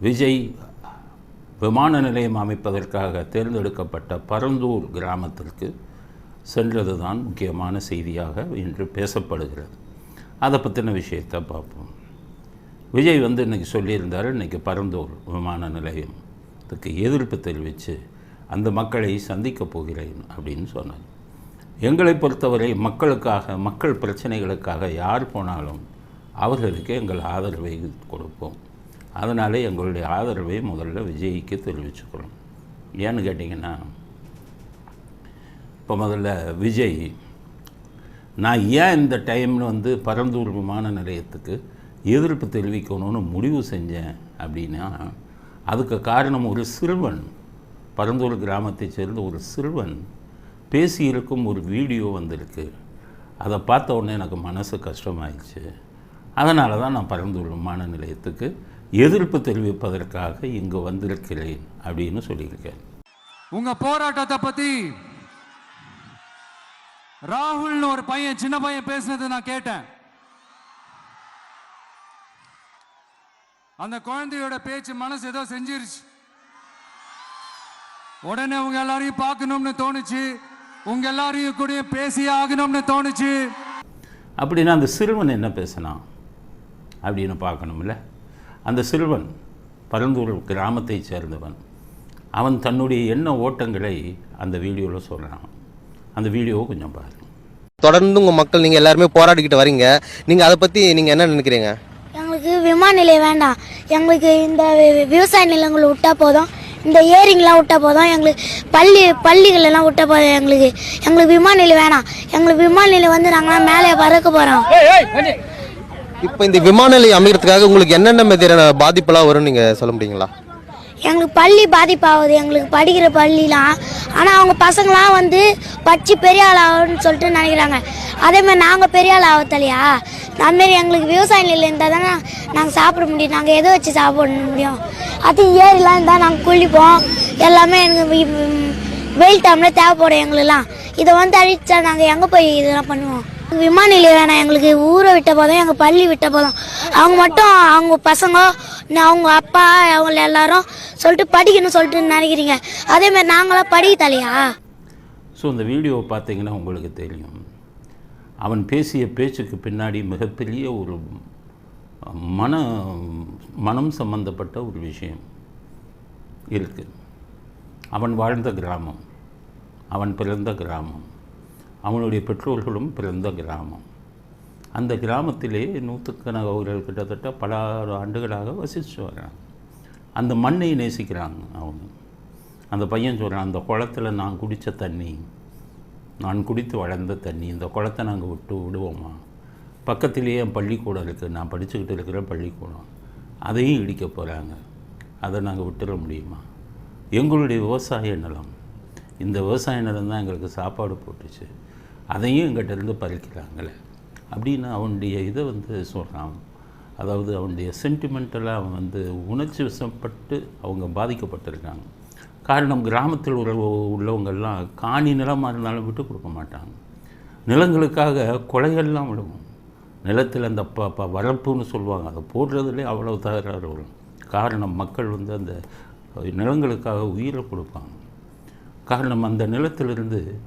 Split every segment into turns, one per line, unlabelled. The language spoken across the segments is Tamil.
விஜய் விமான நிலையம் அமைப்பதற்காக தேர்ந்தெடுக்கப்பட்ட பரந்தூர் கிராமத்திற்கு சென்றது தான் முக்கியமான செய்தியாக இன்று பேசப்படுகிறது. அதை பற்றின விஷயத்தை பார்ப்போம். விஜய் வந்து இன்றைக்கி சொல்லியிருந்தார் இன்றைக்கி பரந்தூர் விமான நிலையத்துக்கு எதிர்ப்பு தெரிவித்து அந்த மக்களை சந்திக்கப் போகிறேன் அப்படின்னு சொன்னார். எங்களை பொறுத்தவரை மக்களுக்காக மக்கள் பிரச்சனைகளுக்காக யார் போனாலும் அவர்களுக்கு எங்கள் ஆதரவை கொடுப்போம். அதனால் எங்களுடைய ஆதரவை முதல்ல விஜய்க்கு தெரிவிச்சுக்கிறோம் ஏன்னு கேட்டிங்கன்னா இப்போ முதல்ல விஜய் நான் ஏன் இந்த டைமில் வந்து பரந்தூர் விமான நிலையத்துக்கு எதிர்ப்பு தெரிவிக்கணும்னு முடிவு செஞ்சேன் அப்படின்னா அதுக்கு காரணம் ஒரு சிறுவன் பரந்தூர் கிராமத்தைச் சேர்ந்த ஒரு சிறுவன் பேசியிருக்கும் ஒரு வீடியோ வந்திருக்கு. அதை பார்த்த உடனே எனக்கு மனசு கஷ்டமாயிடுச்சு. அதனால தான் நான் பரந்தூர் விமான நிலையத்துக்கு எதிர்ப்பு தெரிவிப்பதற்காக இங்கு வந்திருக்கிறேன் அப்படின்னு சொல்லியிருக்கேன்.
உங்க போராட்டத்தை பத்தி ராகுல்னு ஒரு பையன் சின்ன பையன் பேசினது நான் கேட்டேன். அந்த குழந்தையோட பேச்சு மனசு ஏதோ செஞ்சிருச்சு. உடனே உங்க எல்லாரையும் பார்க்கணும்னு தோணுச்சு. உங்க எல்லாரையும் கூட பேசி ஆகணும்னு தோணுச்சு.
அப்படின்னா அந்த சிறுவன் என்ன பேசினான் அப்படின்னு பார்க்கணும்ல. அந்த சிறுவன் பரந்தூர் கிராமத்தைச் சேர்ந்தவன். அவன் தன்னுடைய எண்ண ஓட்டங்களை அந்த வீடியோவில் சொல்கிறான் அந்த வீடியோவை கொஞ்சம் பாருங்க.
தொடர்ந்து உங்க மக்கள் நீங்க எல்லாருமே போராடிக்கிட்டு வரீங்க. நீங்க அதை பத்தி நீங்க என்ன நினைக்கிறீங்க?
எங்களுக்கு விமான நிலையம் வேண்டாம். எங்களுக்கு இந்த வி- விவசாய நிலங்கள் விட்டா போதும். இந்த ஏரிங்கெலாம் விட்டா போதும். எங்களுக்கு பள்ளி பள்ளிகள் எல்லாம் விட்டா போதும் எங்களுக்கு. எங்களுக்கு விமான நிலையம் வேணாம். எங்களுக்கு விமான நிலையம் வந்து நாங்களாம் மேலே பறக்க போகிறோம்
இப்போ இந்த விமான நிலையம் அமைக்கிறதுக்காக உங்களுக்கு என்னென்ன மாதிரியான பாதிப்பெல்லாம் வரும்னு நீங்க சொல்ல முடியுங்களா?
எங்களுக்கு பள்ளி பாதிப்பாகுது. எங்களுக்கு படிக்கிற பள்ளிலாம். ஆனால் அவங்க பசங்களாம் வந்து படித்து பெரிய ஆள் ஆகணும்னு சொல்லிட்டு நினைக்கிறாங்க. அதேமாதிரி நாங்கள் பெரிய ஆள் ஆகத்தலையா? அதுமாரி எங்களுக்கு விவசாய நிலையம் இருந்தால் தானே நாங்கள் சாப்பிட முடியும். நாங்கள் எதை வச்சு சாப்பிட முடியும்? அது ஏரிலாம் இருந்தால் நாங்கள் குளிப்போம். எல்லாமே எனக்கு வெயில் டைமில் தேவைப்படும் எங்களுக்குலாம். இதை வந்து அழிச்சா நாங்கள் எங்கே போய் இதெல்லாம் பண்ணுவோம்? விமான நிலையம் வேணாம் எங்களுக்கு ஊரை விட்ட போதும் எங்கள் பள்ளி விட்ட போதும். அவங்க மட்டும் அவங்க பசங்க அவங்க அப்பா அவங்க எல்லாரும் சொல்லிட்டு படிக்கணும்னு சொல்லிட்டு நினைக்கிறீங்க. அதே மாதிரி நாங்களாம் படிக்க தலையா
ஸோ இந்த வீடியோவை பார்த்தீங்கன்னா உங்களுக்கு தெரியும். அவன் பேசிய பேச்சுக்கு பின்னாடி மிகப்பெரிய ஒரு மன மனம் சம்பந்தப்பட்ட ஒரு விஷயம் இருக்குது அவன் வாழ்ந்த கிராமம் அவன் பிறந்த கிராமம். அவனுடைய பெற்றோர்களும் பிறந்த கிராமம். அந்த கிராமத்திலே நூற்றுக்கணக்கான அவர்கள் கிட்டத்தட்ட பல ஆண்டுகளாக வசித்து வர்றாங்க அந்த மண்ணை நேசிக்கிறாங்க அவங்க. அந்த பையன் சொல்கிறான் அந்த குளத்துல நான் குடித்த தண்ணி நான் குடித்து வளர்ந்த தண்ணி இந்த குளத்தை நாங்கள் விட்டு விடுவோமா? பக்கத்திலேயே என் பள்ளிக்கூடம் இருக்குது நான் படிச்சுக்கிட்டு இருக்கிற பள்ளிக்கூடம். அதையும் இடிக்க போகிறாங்க அதை நாங்கள் விட்டுற முடியுமா? எங்களுடைய விவசாய நிலம். இந்த விவசாய நிலம் தான் எங்களுக்கு சாப்பாடு போட்டுச்சு. அதையும் எங்கிட்ட இருந்து பறிக்கிறாங்களே. அப்படின்னு அவனுடைய இதை வந்து சொல்கிறான் அதாவது அவனுடைய சென்டிமெண்டலாக அவன் வந்து உணர்ச்சி வசப்பட்டு அவங்க பாதிக்கப்பட்டிருக்காங்க. காரணம் கிராமத்தில் உள்ள உள்ளவங்கெல்லாம் காணி நிலமாக இருந்தாலும் விட்டு கொடுக்க மாட்டாங்க. நிலங்களுக்காக கொலைகள்லாம் விழுவும். நிலத்தில் அந்த ப ப வரப்புன்னு சொல்லுவாங்க. அதை போடுறதுலேயே அவ்வளோ தகராறு வரும். காரணம் மக்கள் வந்து அந்த நிலங்களுக்காக உயிரை கொடுப்பாங்க. காரணம் அந்த நிலத்திலிருந்து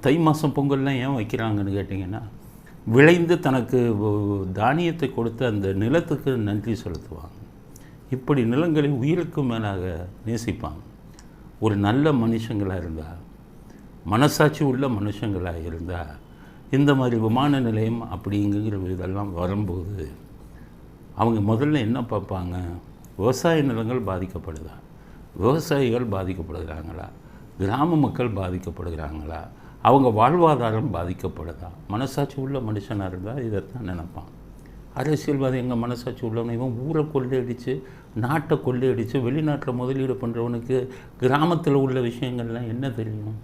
தை மாதம் பொங்கல்லாம் ஏன் வைக்கிறாங்கன்னு கேட்டிங்கன்னா விளைந்து தனக்கு தானியத்தை கொடுத்து அந்த நிலத்துக்கு நன்றி செலுத்துவாங்க. இப்படி நிலங்களை உயிருக்கு மேலாக நேசிப்பாங்க. ஒரு நல்ல மனுஷங்களாக இருந்தால் மனசாட்சி உள்ள மனுஷங்களாக இருந்தால் இந்த மாதிரி விமான நிலையம் அப்படிங்கிற இதெல்லாம் வரும்போது அவங்க முதல்ல என்ன பார்ப்பாங்க? விவசாய நிலங்கள் பாதிக்கப்படுதா? விவசாயிகள் பாதிக்கப்படுகிறாங்களா? கிராம மக்கள் பாதிக்கப்படுகிறாங்களா? அவங்க வாழ்வாதாரம் பாதிக்கப்படுதா? மனசாட்சி உள்ள மனுஷனாக இருந்தால் இதைத்தான் நினைப்பான். அரசியல்வாதி எங்கள் மனசாட்சி உள்ளவன் இவன் ஊரை கொள்ளையடித்து நாட்டை கொள்ளையடித்து வெளிநாட்டில் முதலீடு பண்ணுறவனுக்கு கிராமத்தில் உள்ள விஷயங்கள்லாம் என்ன தெரியும்?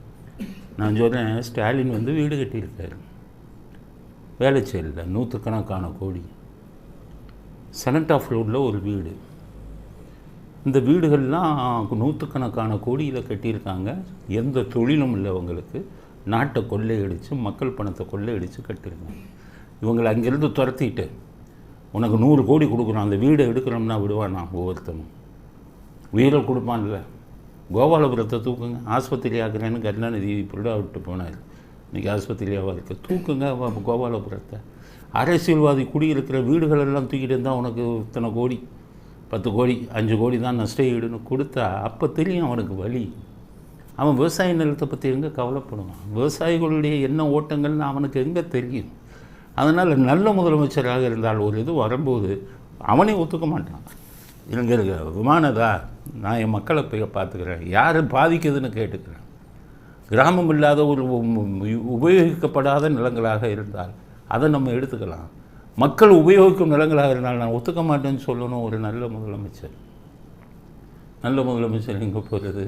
நான் சொல்கிறேன் ஸ்டாலின் வந்து வீடு கட்டியிருக்காரு. வேலைச்சேரியில் நூற்றுக்கணக்கான கோடி. செனட் ஆஃப் ரோடில் ஒரு வீடு. இந்த வீடுகள்லாம் நூற்றுக்கணக்கான கோடியில் கட்டியிருக்காங்க. எந்த தொழிலும் இல்லை அவங்களுக்கு. நாட்டை கொள்ளையடித்து மக்கள் பணத்தை கொள்ளையடித்து கட்டியிருக்காங்க இவங்களை அங்கேருந்து துரத்திட்டு உனக்கு நூறு கோடி கொடுக்குறோம் அந்த வீடை எடுக்கிறோம்னா விடுவானா ஒவ்வொருத்தனும். உயிரை கொடுப்பான்ல. கோபாலபுரத்தை தூக்குங்க. ஆஸ்பத்திரி ஆக்குறேன்னு கருணாநிதி இப்படி விட்டு போனார். இன்றைக்கி ஆஸ்பத்திரியாக இருக்குது தூக்குங்க கோபாலபுரத்தை. அரசியல்வாதி குடியிருக்கிற வீடுகளெல்லாம் தூக்கிட்டு இருந்தால் உனக்கு இத்தனை கோடி பத்து கோடி அஞ்சு கோடி தான் நஷ்ட ஈடுன்னு கொடுத்தா அப்போ தெரியும் அவனுக்கு வழி அவன் விவசாய நிலத்தை பற்றி எங்கே கவலைப்படுவான்? விவசாயிகளுடைய என்ன ஓட்டங்கள்னு அவனுக்கு எங்கே தெரியும்? அதனால் நல்ல முதலமைச்சராக இருந்தால் ஒரு இது வரும்போது அவனே ஒத்துக்க மாட்டான். இங்கே இருக்க விமானதா நான் என் மக்களை போய் பார்த்துக்கிறேன். யார் பாதிக்குதுன்னு கேட்டுக்கிறேன். கிராமம் இல்லாத ஒரு உபயோகிக்கப்படாத நிலங்களாக இருந்தால் அதை நம்ம எடுத்துக்கலாம். மக்கள் உபயோகிக்கும் நிலங்களாக இருந்தால் நான் ஒத்துக்க மாட்டேன்னு சொல்லணும் ஒரு நல்ல முதலமைச்சர். நல்ல முதலமைச்சர் எங்கே போகிறது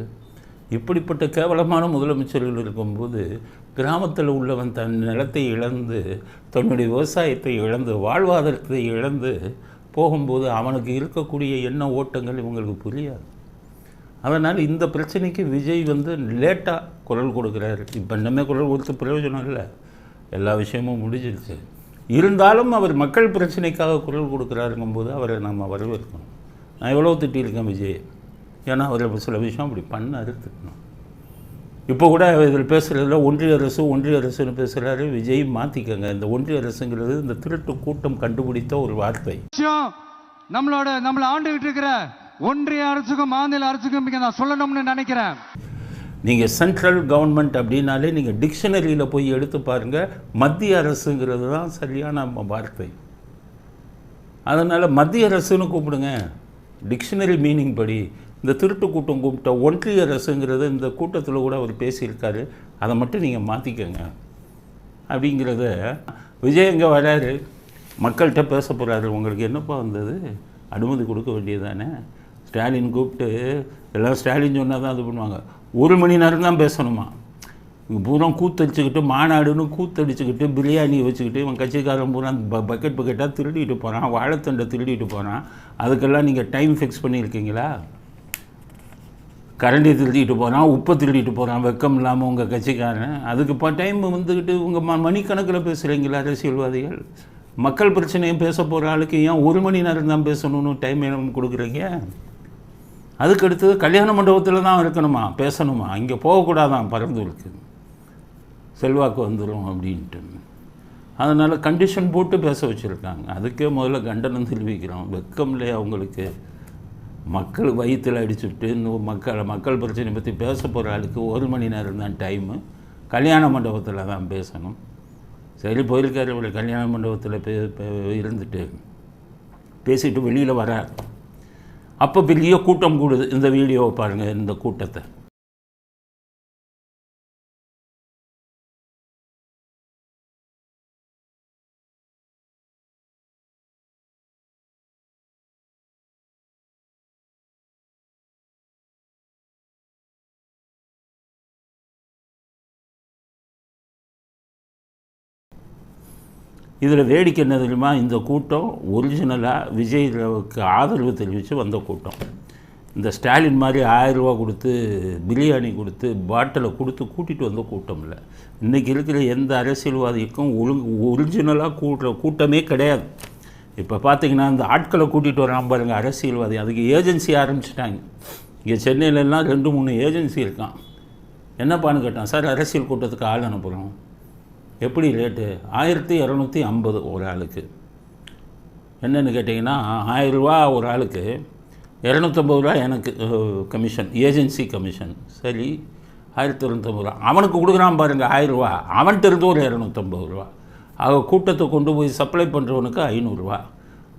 இப்படிப்பட்ட கேவலமான முதலமைச்சர்கள் இருக்கும்போது கிராமத்தில் உள்ளவன் தன் நிலத்தை இழந்து தன்னுடைய விவசாயத்தை இழந்து வாழ்வாதாரத்தை இழந்து போகும்போது அவனுக்கு இருக்கக்கூடிய எண்ண ஓட்டங்கள் இவங்களுக்கு புரியாது. அதனால் இந்த பிரச்சனைக்கு விஜய் வந்து லேட்டாக குரல் கொடுக்குறாரு. இப்போ இன்னமே குரல் கொடுத்த பிரயோஜனம் இல்லை. எல்லா விஷயமும் முடிஞ்சிருச்சு. இருந்தாலும் அவர் மக்கள் பிரச்சனைக்காக குரல் கொடுக்குறாருங்கும்போது அவரை நம்ம வரவேற்கணும். நான் எவ்வளோ திட்டியிருக்கேன் விஜய்? ஏன்னா அவர் சில விஷயம் அப்படி பண்ண அறுத்துக்கணும். இப்போ கூட இதில் பேசுகிறதுல ஒன்றிய அரசு ஒன்றிய அரசுன்னு பேசுகிறாரு விஜய் மாற்றிக்கங்க இந்த ஒன்றிய அரசுங்கிறது இந்த திருட்டு கூட்டம் கண்டுபிடித்த ஒரு வார்த்தை.
நம்மளோட நம்மளை ஆண்டுகிட்டு இருக்கிற ஒன்றிய அரசுக்கும் மாநில அரசுக்கும் இங்க நான் சொல்லணும்னு நினைக்கிறேன்.
நீங்கள் சென்ட்ரல் கவர்மெண்ட் அப்படின்னாலே நீங்கள் டிக்ஷனரியில் போய் எடுத்து பாருங்கள் மத்திய அரசுங்கிறது தான் சரியான வார்த்தை. அதனால் மத்திய அரசுன்னு கூப்பிடுங்க. டிக்ஷனரி மீனிங் படி. இந்த திருட்டு கூட்டம் கூப்பிட்ட ஒன்றிய அரசுங்கிறத இந்த கூட்டத்தில் கூட அவர் பேசியிருக்காரு. அதை மட்டும் நீங்கள் மாற்றிக்கோங்க அப்படிங்கிறத விஜய் எங்கே வராரு? மக்கள்கிட்ட பேச போகிறாரு உங்களுக்கு என்னப்பா வந்தது? அனுமதி கொடுக்க வேண்டியதானே ஸ்டாலின் கூப்பிட்டு எல்லாம் ஸ்டாலின் சொன்னால் தான் இது பண்ணுவாங்க. ஒரு மணி நேரம் தான் பேசணுமா? இங்கே பூரா கூத்தடிச்சுக்கிட்டு மாநாடுன்னு கூத்தடிச்சுக்கிட்டு பிரியாணி வச்சுக்கிட்டு இவன் கட்சிக்காரன் பூரா ப பக்கெட் பக்கெட்டாக திருடிட்டு போகிறான் வாழைத்தண்டை திருடிட்டு போகிறான் அதுக்கெல்லாம் நீங்கள் டைம் ஃபிக்ஸ் பண்ணியிருக்கீங்களா? கரண்டி திருடிட்டு போகிறான் உப்பை திருடிட்டு போகிறான் வெக்கம் இல்லாமல் உங்கள் கட்சிக்காரன். அதுக்கு ப டைம் வந்துக்கிட்டு உங்கள் ம மணிக்கணக்கில் பேசுகிறீங்களா அரசியல்வாதிகள் மக்கள் பிரச்சனையும் பேச போகிற ஆளுக்கு ஏன் ஒரு மணி நேரம் தான் பேசணும்னு டைம் என்ன கொடுக்குறீங்க? அதுக்கு அடுத்தது கல்யாண மண்டபத்தில் தான் இருக்கணுமா? பேசணுமா? இங்கே போகக்கூடாதான் பரந்தூருக்கு. செல்வாக்கு வந்துடும் அப்படின்ட்டு. அதனால் கண்டிஷன் போட்டு பேச வச்சுருக்காங்க. அதுக்கே முதல்ல கண்டனம் தெரிவிக்கிறோம். வெக்கம் இல்லையா அவங்களுக்கு மக்கள் வயிற்றில் அடிச்சுட்டு இந்த மக்கள் மக்கள் பிரச்சனை பற்றி பேச போகிற ஆளுக்கு ஒரு மணி நேரம் தான் டைமு கல்யாண மண்டபத்தில் தான் பேசணும். சரி போயிருக்காரு இவர் கல்யாண மண்டபத்தில் பே பே- இருந்துட்டு பேசிட்டு வெளியில் வரார். அப்போ பெரிய கூட்டம் கூடுது. இந்த வீடியோவை பாருங்கள் இந்த கூட்டத்தை. இதில் வேடிக்கை என்ன தெரியுமா? இந்த கூட்டம் ஒரிஜினலாக விஜய்க்கு ஆதரவு தெரிவித்து வந்த கூட்டம். இந்த ஸ்டாலின் மாதிரி ஆயிரம் ரூபா கொடுத்து பிரியாணி கொடுத்து பாட்டிலை கொடுத்து கூட்டிகிட்டு வந்த கூட்டம் இல்லை. இன்றைக்கி இருக்கிற எந்த அரசியல்வாதிக்கும் ஒழுங்கு ஒரிஜினலாக கூட்டுற கூட்டமே கிடையாது. இப்போ பார்த்தீங்கன்னா இந்த ஆட்களை கூட்டிகிட்டு வரான் பாருங்கள் அரசியல்வாதி. அதுக்கு ஏஜென்சி ஆரம்பிச்சிட்டாங்க. இங்கே சென்னையிலலாம் ரெண்டு மூணு ஏஜென்சி இருக்கான். என்னப்பான்னு கேட்டான் சார் அரசியல் கூட்டத்துக்கு ஆள் அனுப்புகிறோம் எப்படி ரேட்டு ஆயிரத்தி இரநூத்தி ஐம்பது ஒரு ஆளுக்கு. என்னென்னு கேட்டிங்கன்னா ஆயிரரூவா ஒரு ஆளுக்கு இரநூத்தம்பது ரூபா எனக்கு கமிஷன் ஏஜென்சி கமிஷன் சரி ஆயிரத்தி இரநூத்தம்பது ரூபா. அவனுக்கு கொடுக்குறான் பாருங்கள் ஆயிரரூவா. அவன்கிட்ட இருந்து ஒரு இரநூத்தம்பது ரூபா. அவள் கூட்டத்தை கொண்டு போய் சப்ளை பண்ணுறவனுக்கு ஐநூறுரூவா.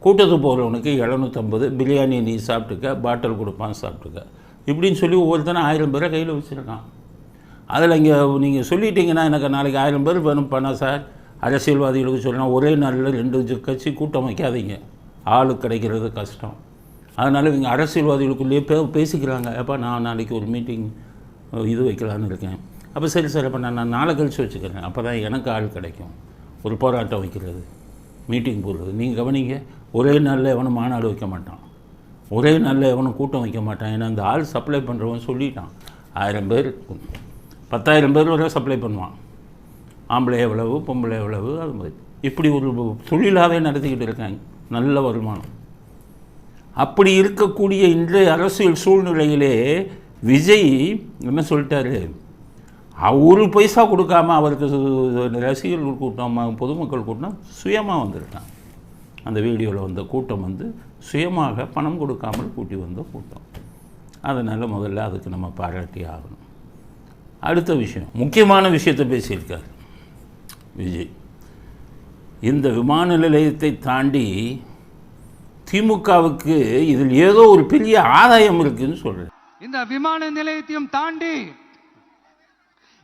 கூட்டத்துக்கு போகிறவனுக்கு எழுநூற்றம்பது பிரியாணி நீ சாப்பிட்டுக்க பாட்டில் கொடுப்பான் சாப்பிட்டுக்க. இப்படின்னு சொல்லி ஒவ்வொருத்தனும் ஆயிரம் பேரை கையில் வச்சுருக்கான். அதில் இங்கே நீங்கள் சொல்லிட்டீங்கன்னா எனக்கு நாளைக்கு ஆயிரம் பேர் வேணும் பண்ணால் சார். அரசியல்வாதிகளுக்கு சொல்லணும் ஒரே நாளில் ரெண்டு கட்சி கூட்டம் வைக்காதீங்க ஆள் கிடைக்கிறது கஷ்டம். அதனால் இவங்க அரசியல்வாதிகளுக்குள்ளேயே பே பேசிக்கிறாங்க. அப்போ நான் நாளைக்கு ஒரு மீட்டிங் இது வைக்கலான்னு இருக்கேன். அப்போ சரி சார் அப்போ நான் நான் நாளை கழிச்சு வச்சுக்கிறேன். அப்போ தான் எனக்கு ஆள் கிடைக்கும். ஒரு போராட்டம் வைக்கிறது மீட்டிங் போடுறது. நீங்கள் கவனிங்க ஒரே நாளில் எவனும் மாநாடு வைக்க மாட்டான். ஒரே நாளில் எவனும் கூட்டம் வைக்க மாட்டான். ஏன்னா அந்த ஆள் சப்ளை பண்ணுறவன் சொல்லிட்டான். ஆயிரம் பேர் பத்தாயிரம் பேர் வரை சப்ளை பண்ணுவான். ஆம்பளை எவ்வளவு பொம்பளை எவ்வளவு அது மாதிரி. இப்படி ஒரு தொழிலாகவே நடத்திக்கிட்டு இருக்காங்க. நல்ல வருமானம். அப்படி இருக்கக்கூடிய இன்றைய அரசியல் சூழ்நிலையிலே விஜய் என்ன சொல்லிட்டாரு? அவ- ஒரு பைசா கொடுக்காம அவருக்கு ரசிகர்கள் கூட்டம் பொதுமக்கள் கூட்டம் சுயமாக வந்திருக்கான் அந்த வீடியோவில் வந்த கூட்டம் வந்து சுயமாக பணம் கொடுக்காமல் கூட்டி வந்த கூட்டம். அதனால் முதல்ல அதுக்கு நம்ம பாராட்டி ஆகணும். அடுத்த விஷயம். முக்கியமான விஷயத்தை பேசியிருக்கார். விஜய். இந்த விமான நிலையத்தை தாண்டி திமுகவுக்கு இதில் ஏதோ ஒரு பெரிய ஆதாயம் இருக்குன்னு சொல்கிறேன்
இந்த விமான நிலையத்தையும் தாண்டி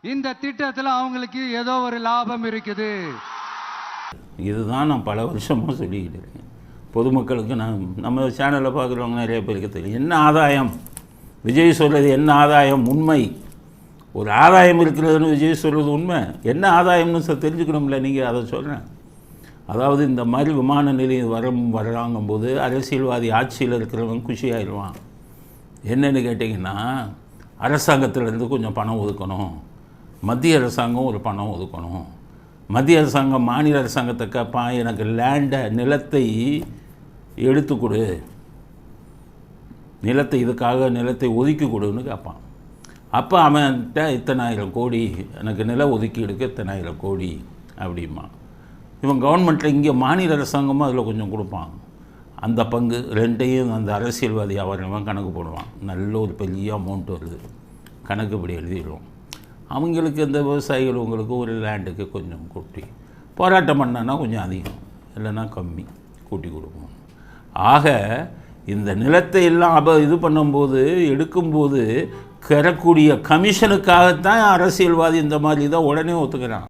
இந்த திட்டத்துல அவங்களுக்கு ஏதோ ஒரு லாபம் இருக்குது.
இதுதான் நான் பல வருஷமாக சொல்லிக்கிட்டு இருக்கேன். பொதுமக்களுக்கு நான் நம்ம சேனலில் பார்க்குறவங்க நிறைய பேருக்கு தெரியும். என்ன ஆதாயம்? விஜய் சொல்கிறது என்ன ஆதாயம்? உண்மை. ஒரு ஆதாயம் இருக்கிறதுன்னு விஜய் சொல்கிறது உண்மை. என்ன ஆதாயம்னு சொ- தெரிஞ்சுக்கணும்ல நீங்கள் அதை சொல்கிறேன் அதாவது இந்த மாதிரி விமான நிலையம் வர வர்றாங்கும்போது அரசியல்வாதி ஆட்சியில் இருக்கிறவன் குஷியாயிடுவான் என்னென்னு கேட்டிங்கன்னா அரசாங்கத்திலேருந்து கொஞ்சம் பணம் ஒதுக்கணும். மத்திய அரசாங்கம் ஒரு பணம் ஒதுக்கணும். மத்திய அரசாங்கம் மாநில அரசாங்கத்தை கேட்பான் எனக்கு லேண்டை நிலத்தை எடுத்து கொடு. நிலத்தை இதுக்காக நிலத்தை ஒதுக்கி கொடுன்னு கேட்பான் அப்போ அவன்கிட்ட இத்தனாயிரம் கோடி எனக்கு நில ஒதுக்கீடுக்கு இத்தனாயிரம் கோடி அப்படிமா இவன் கவர்மெண்ட்டில் இங்கே மாநில அரசாங்கமும் அதில் கொஞ்சம் கொடுப்பான். அந்த பங்கு ரெண்டையும் அந்த அரசியல்வாதி அவன் கணக்கு போடுவான். நல்ல ஒரு பெரிய அமௌண்ட் வருது. கணக்கு இப்படி எழுதிடுவோம். அவங்களுக்கு இந்த விவசாயிகள் உங்களுக்கு ஒரு லேண்டுக்கு கொஞ்சம் கூட்டி. போராட்டம் பண்ணான்னா கொஞ்சம் அதிகம். இல்லைன்னா கம்மி கூட்டி கொடுப்போம். ஆக இந்த நிலத்தை எல்லாம் அப இது பண்ணும்போது எடுக்கும்போது பெறக்கூடிய கமிஷனுக்காகத்தான் அரசியல்வாதி இந்த மாதிரி தான் உடனே ஒத்துக்கிறான்.